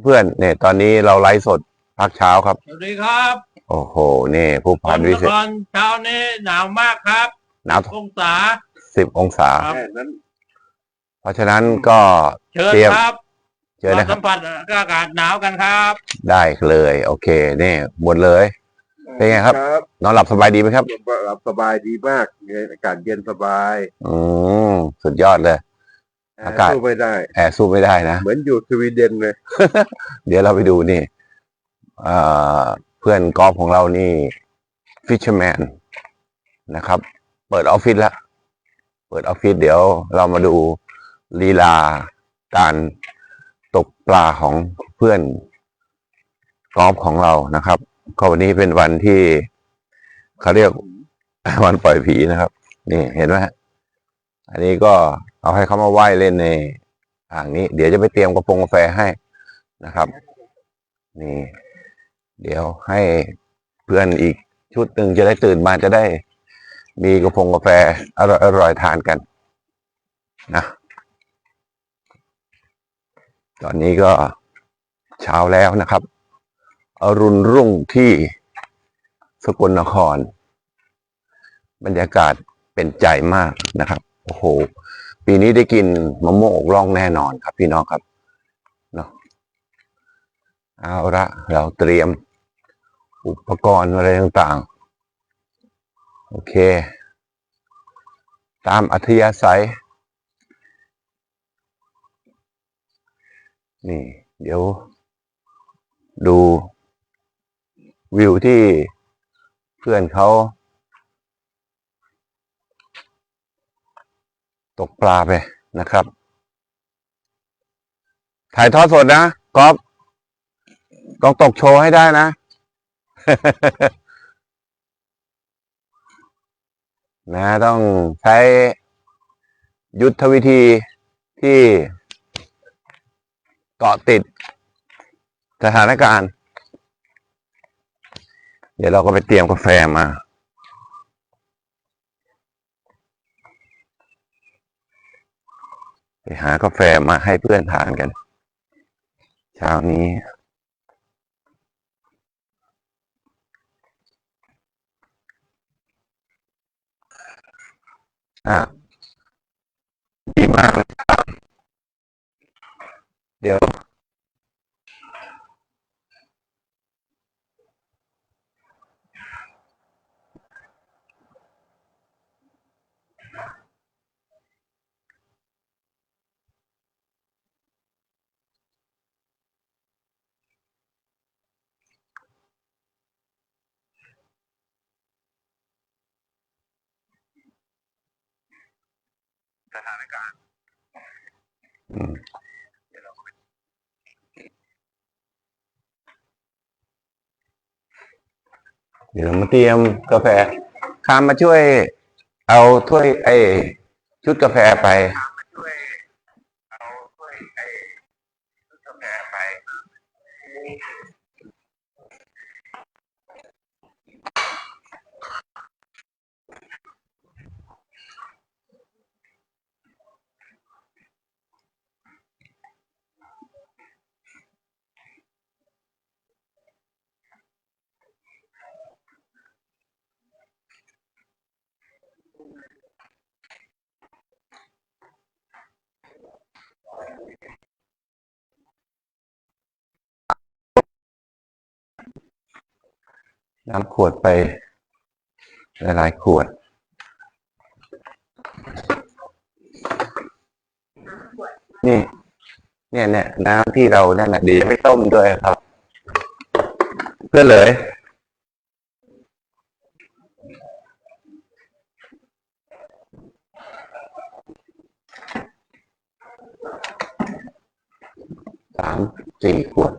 เพื่อนเนี่ยตอนนี้เราไลฟ์สดพักเช้าครับ สวัสดีครับ โอ้โหนี่ผู้ผพันมวินเศษครเช้านี้หนาวมากครับ หนาวองศาสิบองศา ครับแค่นั้นเพราะฉะนั้นก็เชิญเตรียมครับเจอมานะครัสับ มผัสอากาศหนาวกันครับ ได้เลย โอเคนี่หมดเลย เป็นไงครับครับ นอนหลับสบายดีไหมครับ หลับสบายดีมากอากาศเย็นสบาย อืมสุดยอดเลย อากาศ สู้ไม่ได้ แอร์สู้ไม่ได้นะ เหมือนอยู่สวีเดนเลย เดี๋ยวเราไปดูนี่เอ่อเพื่อนกอล์ฟของเรานี่ฟิชเชอร์แมนนะครับ เปิดออฟฟิศแล้วเปิดออฟฟิศเดี๋ยวเรามาดูลีลาการตกปลาของเพื่อนกอล์ฟของเรานะครับก็วันนี้เป็นวันที่เขาเรียกวันปล่อยผีนะครับ นี่เห็นไหมฮะ อันนี้ก็เอาให้เขามาว่ายเล่นในอ่างนี้ เดี๋ยวจะไปเตรียมกระโปรงกาแฟให้นะครับ นี่ เดี๋ยวให้เพื่อนอีกชุดหนึ่งจะได้ตื่นมาจะได้ มีกระโปรงกาแฟอร่อยอร่อยทานกันนะตอนนี้ก็เช้าแล้วนะครับอรุณรุ่งที่สกลนคร บรรยากาศเป็นใจมากนะครับ โอ้โห ปีนี้ได้กินมะม่วงอกร่องแน่นอนครับพี่น้องครับเนาะเอาละเราเตรียมอุปกรณ์อะไรต่างๆ โอเค ตามอัธยาศัย นี่ เดี๋ยว ดูวิวที่เพื่อนเขา ตกปลาไปนะครับ ถ่ายทอดสดนะก๊อฟกองตกโชว์ให้ได้นะนะต้องใช้ยุทธวิธีที่เกาะติดสถานการณ์ เดี๋ยวเราก็ไปเตรียมกาแฟมา ไปหากาแฟมาให้เพื่อนทานกัน เช้านี้อะดีมากเลยครับเดี๋ยว สถานการณ์อืมเดี๋ยวเรามาเตรียมกาแฟคามมาช่วย เอาถ้วยไอ้ชุดกาแฟไป น้ำขวดไปหลายๆขวด นี่ เนี่ยเนี่ยน้ำที่เรานั่นะดีไม่ต้มด้วยครับ เพื่อนเลยสามสี่ขวด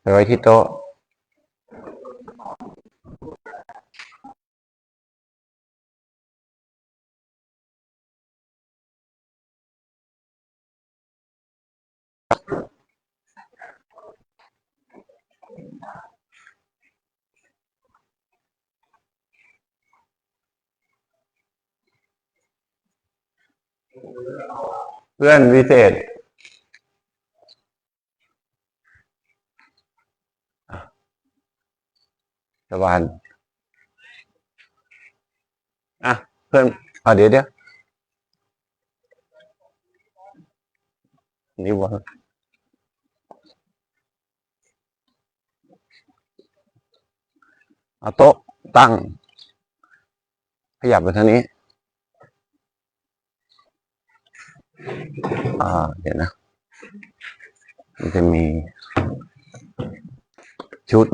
ไปไว้ที่โต๊ะ เพื่อนวิเศษ สวานอะเพื่อนเอาเดี๋ยวเดี๋ยวนี่วะเอาโต๊ะตั้ง ขยับไปทางนี้ อ่า เดี๋ยวนะ มันจะมีชุด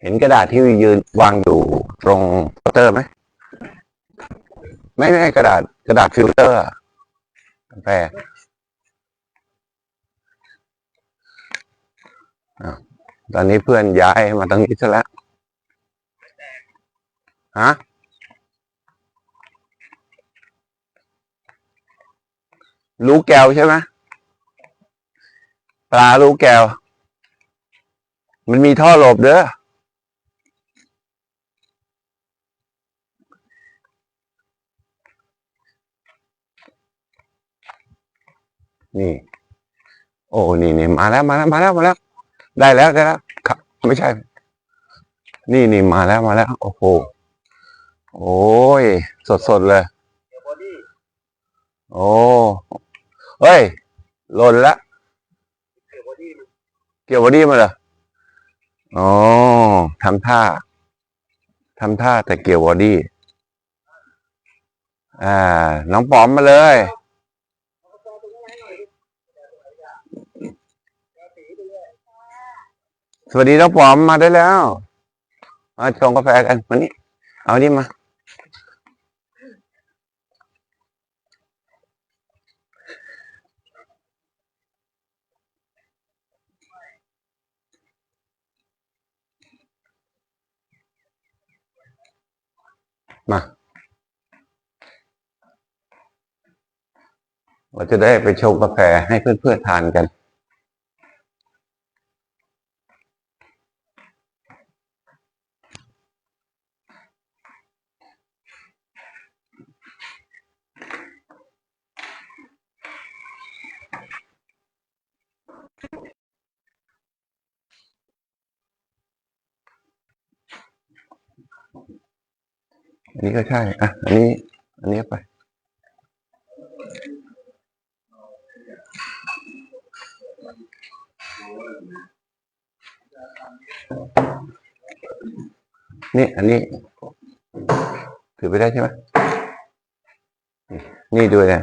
เห็นกระดาษที่ยืนวางอยู่ตรงเคาน์เตอร์ไหมไม่ไม่กระดาษกระดาษฟิลเตอร์กาแฟอะตอนนี้เพื่อนย้ายมาตรงนี้ซะแล้วฮะรู้แก้วใช่ไหมปลารู้แก้ว มันมีท่อหลบเด้อนี่ โอ้นี่นี่มาแล้วมาแล้วมาแล้วมาแล้ว ได้แล้วได้แล้วครับ ไม่ใช่ นี่นี่มาแล้วมาแล้ว โอ้โหโอ้ย สดสดเลย โอ้เฮ้ยหล่นละ เกี่ยวบอดี้มาเหรอ อ๋อทำท่าทำท่าแต่เกี่ยวบอดี้ อ่า น้องปอมมาเลย สวัสดีน้องปอมมาได้แล้วมาชงกาแฟกันมานี่เอานี่มา มา เราจะได้ไปชงกาแฟให้เพื่อนๆทานกัน อันนี้ก็ใช่ อะ อันนี้ อันนี้ไป นี่ อันนี้ ถือไปได้ใช่ไหม นี่ด้วยนะ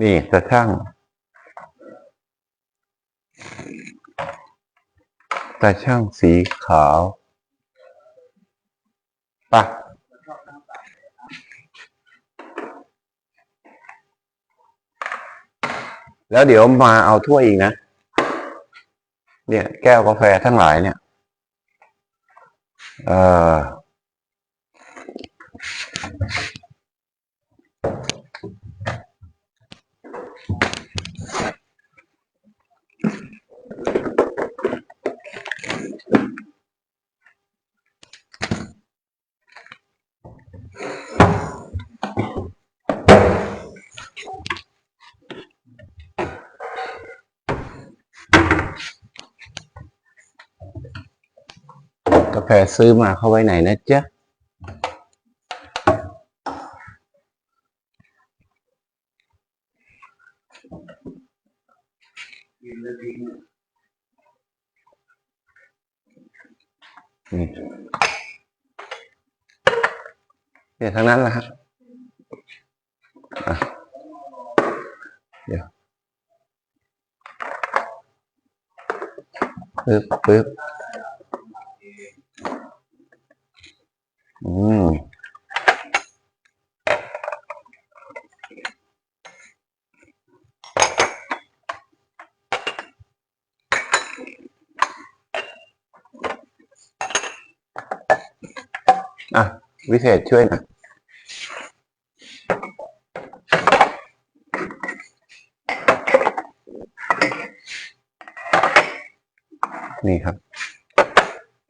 นี่ตะช่างตาช่างสีขาว ปะแล้วเดี๋ยวมาเอาถ้วยอีกนะ เนี่ย แก้วกาแฟทั้งหลายเนี่ย เออ แฟซื้อมาเข้าไว้ไหนนะจ๊ะนี่เนี่ยทั้งนั้นแหละฮะอะเดี๋ยวปึ๊บปึ๊บ อืมอะ วิเศษช่วยหน่อยนี่ครับ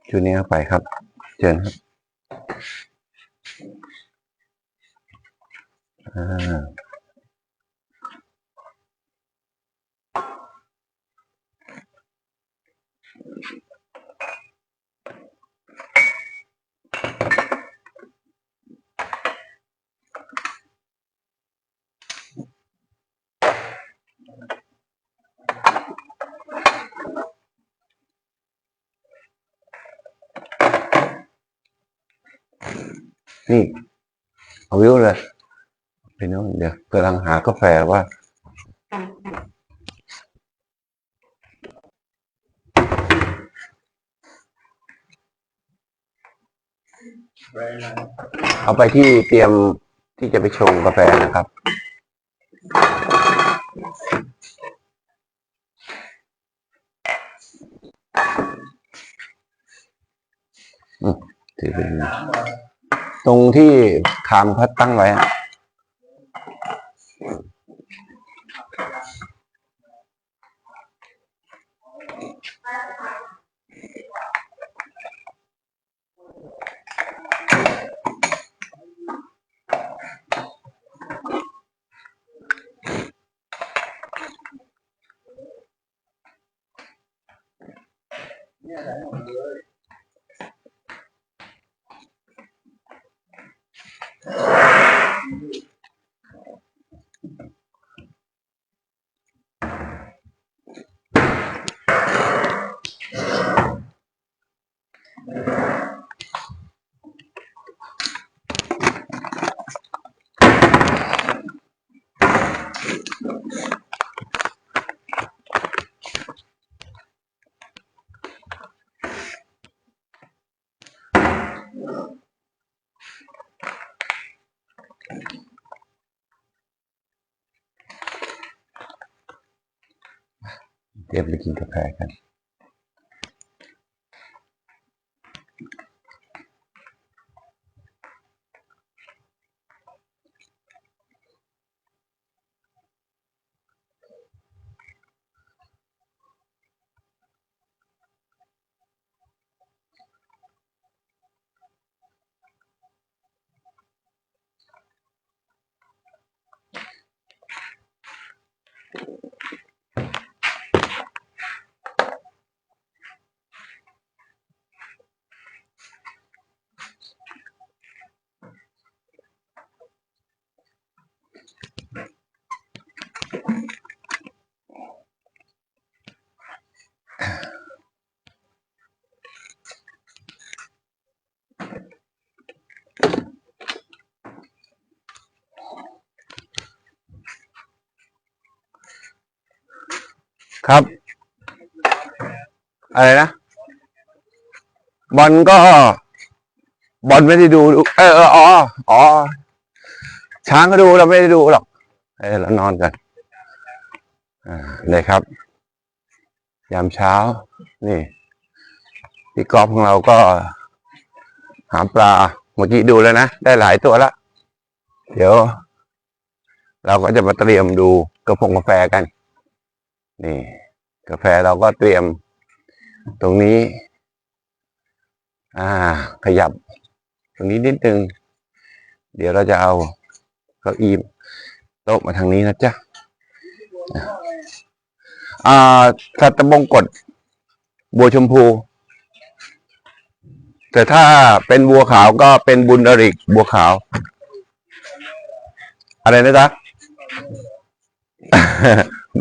ชุดนี้เอาไปครับ เชิญครับ อ่านี่ำลังหากาแฟว่าเอาไปที่เตรียมที่จะไปชงกาแฟนะครับอืมถือเป็นตรงที่คามเขาตั้งไว้อะ เตรี ครับ อะไรนะ บอลก็ บอลไม่ได้ดูเอออออ๋ออ๋อช้างก็ดูเราไม่ได้ดูหรอกเออเรานอนกันอ่าเลยครับ ยามเช้า นี่พี่กอล์ฟของเราก็ หาปลาเมื่อกี้ดูแล้วนะ ได้หลายตัวละ เดี๋ยว เราก็จะมาเตรียมดูกระพงกาแฟกัน นี่ กาแฟเราก็เตรียมตรงนี้ อ่า ขยับ ตรงนี้นิดนึง เดี๋ยวเราจะเอาเก้าอี้โต๊ะมาทางนี้นะจ๊ะอ่าสัตว์ตะบงกฎบัวชมพู แต่ถ้าเป็นบัวขาวก็เป็นบุญดริก บัวขาว อะไรนะจ๊ะ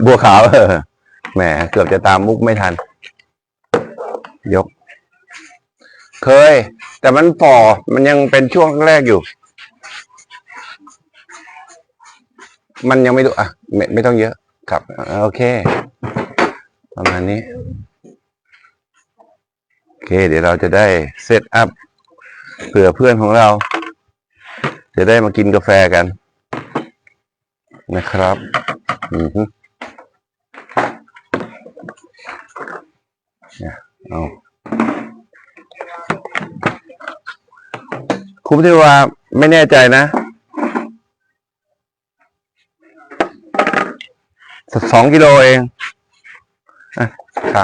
บัวขาวเออแหมเกือบจะตามมุกไม่ทัน ยก เคย แต่มันฝ่อมันยังเป็นช่วงแรกอยู่ มันยังไม่ดูอะไม่ไม่ต้องเยอะ ครับ โอเค ประมาณนี้ โอเค เดี๋ยวเราจะได้เซตอัพเผื่อเพื่อนของเรา จะได้มากินกาแฟกัน นะครับ อือ เนี่ยเอาคุณที่ว่าไม่แน่ใจนะสองกิโลเองอะค่ะ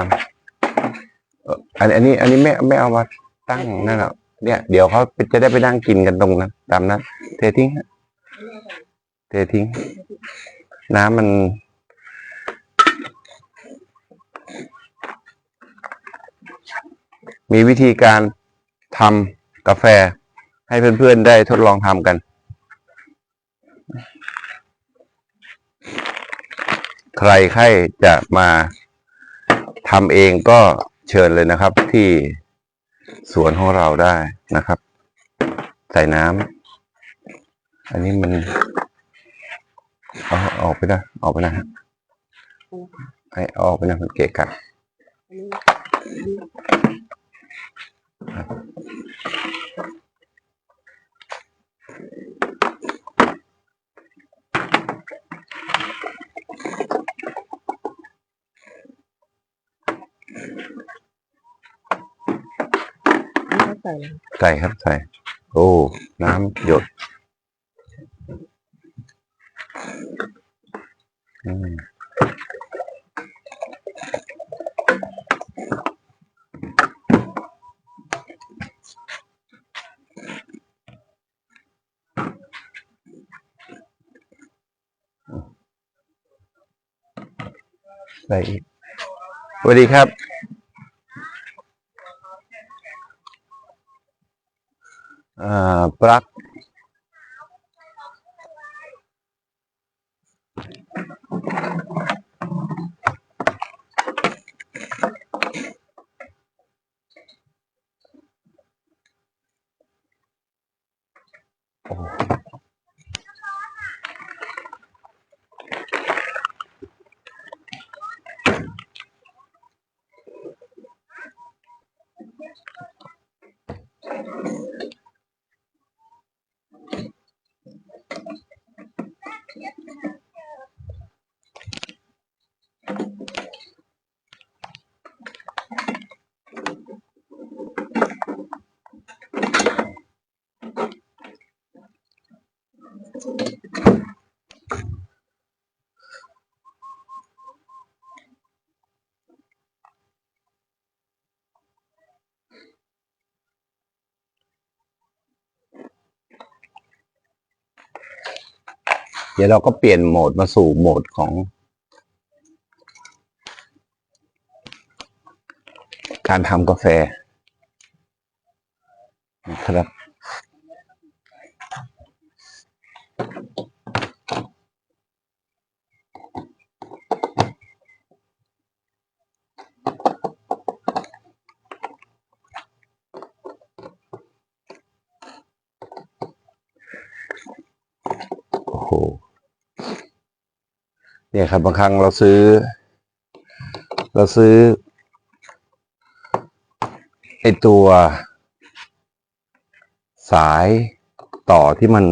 อันอันนี้อันนี้ไม่ไม่เอามาตั้งนั่นหรอกเนี่ย เดี๋ยวเขาจะได้ไปนั่งกินกันตรงนั้นตามนั้นเททิ้งฮะทิ้ง น้ำมัน มีวิธีการทำกาแฟให้เพื่อนๆได้ทดลองทำกัน ใครใครจะมาทำเองก็เชิญเลยนะครับ ที่สวนของเราได้นะครับ ใส่น้ำอันนี้มัน เอาออกไปนะออกไปนะฮะให้เอาออกไปนะมันเกะกะ ใส่ครับใส่ โอ้ น้ำหยด ได้อีกสวัสดีครับอ่าปลั๊ก เดี๋ยวเราก็เปลี่ยนโหมดมาสู่โหมดของ การทำกาแฟนะครับ เนี่ยครับบางครั้งเราซื้อ เราซื้อไอตัวสายต่อที่มัน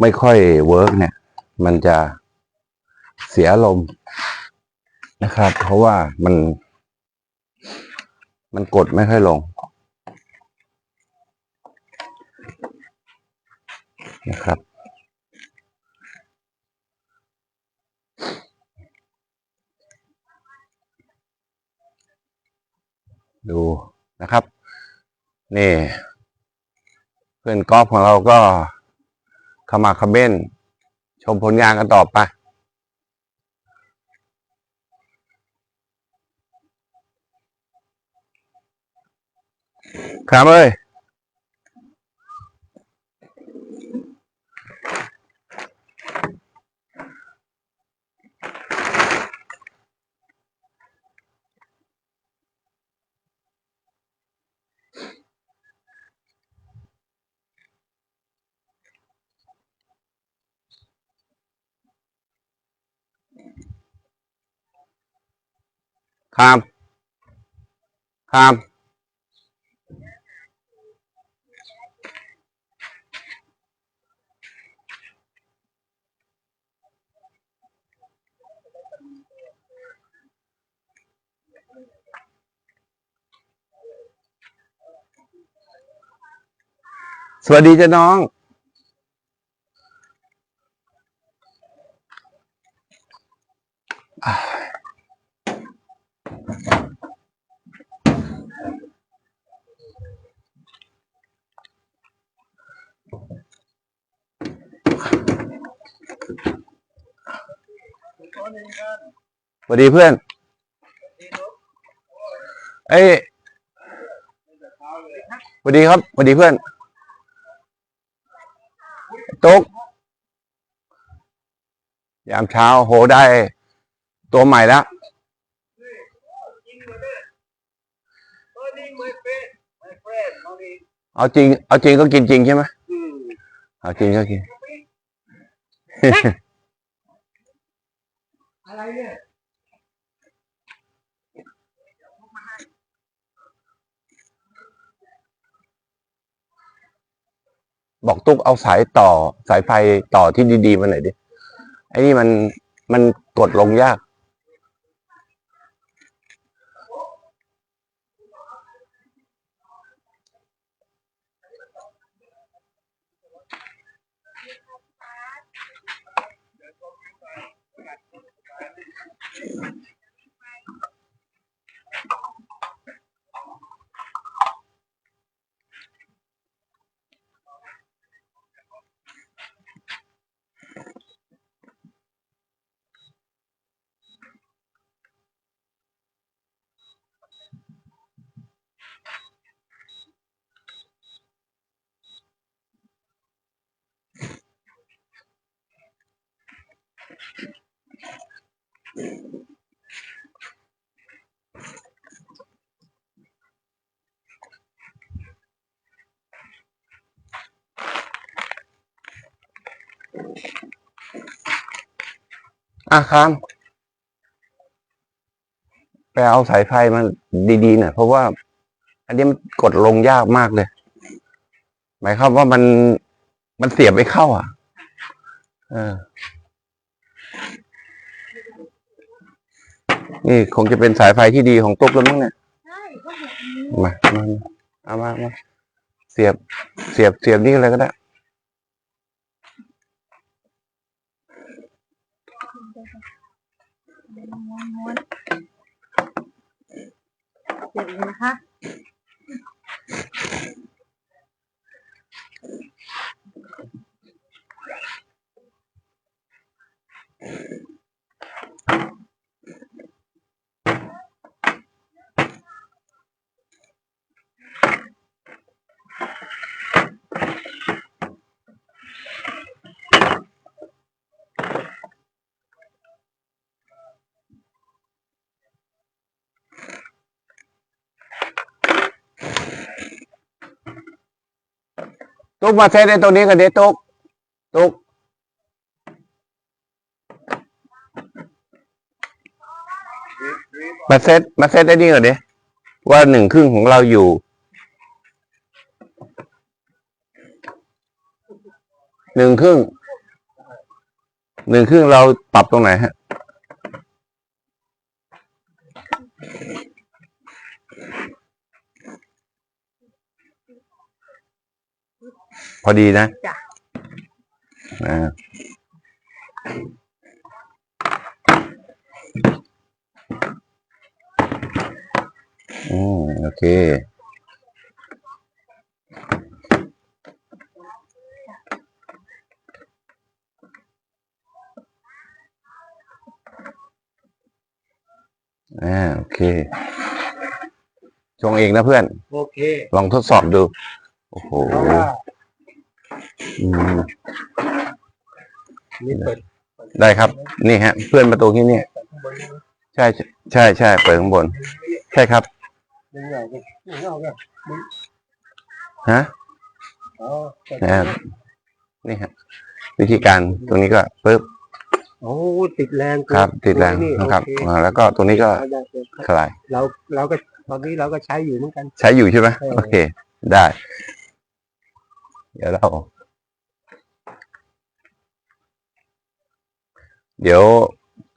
ไม่ค่อยเวิร์กเนี่ย มันจะเสียอารมนะครับ เพราะว่ามัน มันกดไม่ค่อยลงนะครับ ดูนะครับ นี่ เพื่อนกอล์ฟของเราก็ขมาขมเบนชมผลงานกันต่อไปครับเอ้ย ครับ ครับ สวัสดีจ้ะน้องค สวัสดีเพื่อน เอ้ยสวัสดีครับสวัสดีเพื่อนตุ๊กยามเช้าโหได้ ตัวใหม่แล้วเอาจริง เอาจริงก็กินจริงใช่ไหมเอาจริงก็กิน อะไรเนี่ยบอกตุ๊กเอาสายต่อสายไฟต่อที่ดีๆมาหน่อยดิไอ้นี่มันมันกดลงยาก อะครับไปเอาสายไฟมาดีๆหน่อยเพราะว่า อันนี้มันกดลงยากมากเลย หมายความว่ามันมันเสียบไม่เข้า อะ เออ นี่คงจะเป็นสายไฟที่ดีของตุ๊กแล้วมั้งเนี่ยใช่ก็เห็นอันนี้มามามาเอามามาเสียบ เสียบ เสียบนี่อะไรก็ได้ ม้วนม้วนเดี๋ยวนะคะ ตุ๊กมาเซตไอ้ตัวนี้กันเดตุ๊กตุ๊กมาเซตมาเซตไอ้นี่ก่อนดิว่าหนึ่งครึ่งของเราอยู่ หนึ่งครึ่ง หนึ่งครึ่งเราปรับตรงไหนฮะ พอดีนะจ้ะอ่าอืมโอเค อ่าโอเค ชงเองนะเพื่อน โอเค ลองทดสอบดู โอ้โห เพราะว่า อืมนี่เปิดได้ครับ นี่ฮะ เพื่อนประตูที่นี่ใช่ใช่ใช่เปิดข้างบน ใช่ครับยังไงเนี่ยยังไงเนี่ยฮะอ๋อเปิดนะครับนี่ฮะวิธีการตรงนี้ก็ปึ๊บโอ้ติดแรงเกินครับ ติดแรงนี่นะครับโอเอ่าแล้วก็ตรงนี้ก็เอาได้เลยคลายเราเราก็ตอนนี้เราก็ใช้อยู่เหมือนกัน ใช้อยู่ใช่ไหมเออโอเค ได้ เดี๋ยวเรา เดี๋ยว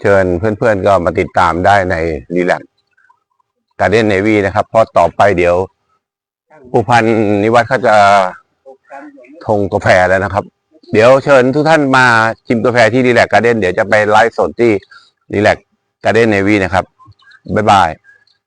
เชิญเพื่อนๆก็มาติดตามได้ในรีแลกการเดนเนวีนะครับเพราะต่อไปเดี๋ยวผู้พันนิวัฒน์เขาจะทงกาแฟแล้วนะครับ เดี๋ยวเชิญทุกท่านมาชิมกาแฟที่รีแลกการ์เดนเดี๋ยวจะไปไลฟ์สดที่รีแลกการ์เดนเนวีนะครับ บ๊ายบาย